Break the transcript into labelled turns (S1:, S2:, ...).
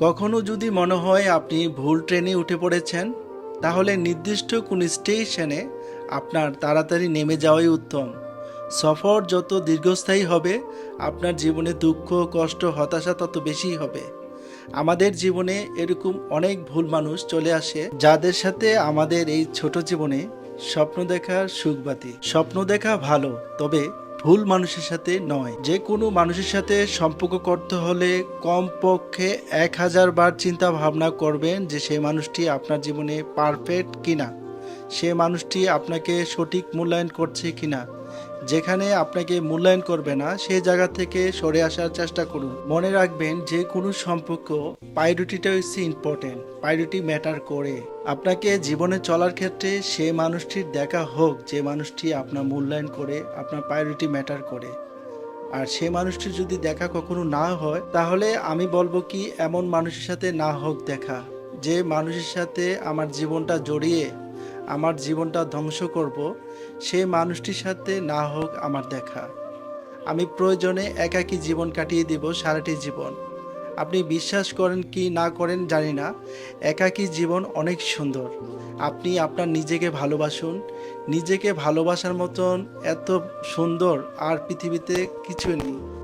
S1: কখনো যদি মনে হয় আপনি ভুল ট্রেনে উঠে পড়েছেন, তাহলে নির্দিষ্ট কোন স্টেশনে আপনার তাড়াতাড়ি নেমে যাওয়াই উত্তম। সফর যত দীর্ঘস্থায়ী হবে, আপনার জীবনে দুঃখ, কষ্ট, হতাশা তত বেশি হবে। আমাদের জীবনে এরকম অনেক ভুল মানুষ চলে আসে, যাদের সাথে আমাদের এই ছোট জীবনে স্বপ্ন দেখার সুখবাতি স্বপ্ন দেখা ভালো, তবে ভুল মানুষের সাথে নয়। যে কোনো মানুষের সাথে সম্পর্ক করতে হলে কমপক্ষে এক হাজার বার চিন্তা ভাবনা করবেন যে সেই মানুষটি আপনার জীবনে পারফেক্ট কিনা, সে মানুষটি আপনাকে সঠিক মূল্যায়ন করছে কিনা। যেখানে আপনাকে মূল্যায়ন করবে না সেই জায়গা থেকে সরে আসার চেষ্টা করুন। মনে রাখবেন যে কোনো সম্পর্ক পাইরুটিটা হচ্ছে ইম্পর্টেন্ট পাইরুটি ম্যাটার করে। আপনাকে জীবনে চলার ক্ষেত্রে সে মানুষটির দেখা হোক, যে মানুষটি আপনার মূল্যায়ন করে, আপনার পাইরুটি ম্যাটার করে। আর সে মানুষটির যদি দেখা কখনো না হয়, তাহলে আমি বলব কি, এমন মানুষের সাথে না হোক দেখা। যে মানুষের সাথে আমার জীবনটা জড়িয়ে আমার জীবনটা ধ্বংস করব সেই মানুষটির সাথে না হোক আমার দেখা। আমি প্রয়োজনে একাকী জীবন কাটিয়ে দিব সারাটি জীবন। আপনি বিশ্বাস করেন কি না করেন জানি না। একাকী জীবন অনেক সুন্দর। আপনি আপনার নিজেকে ভালোবাসুন। নিজেকে ভালোবাসার মতন এত সুন্দর আর পৃথিবীতে কিছু নেই।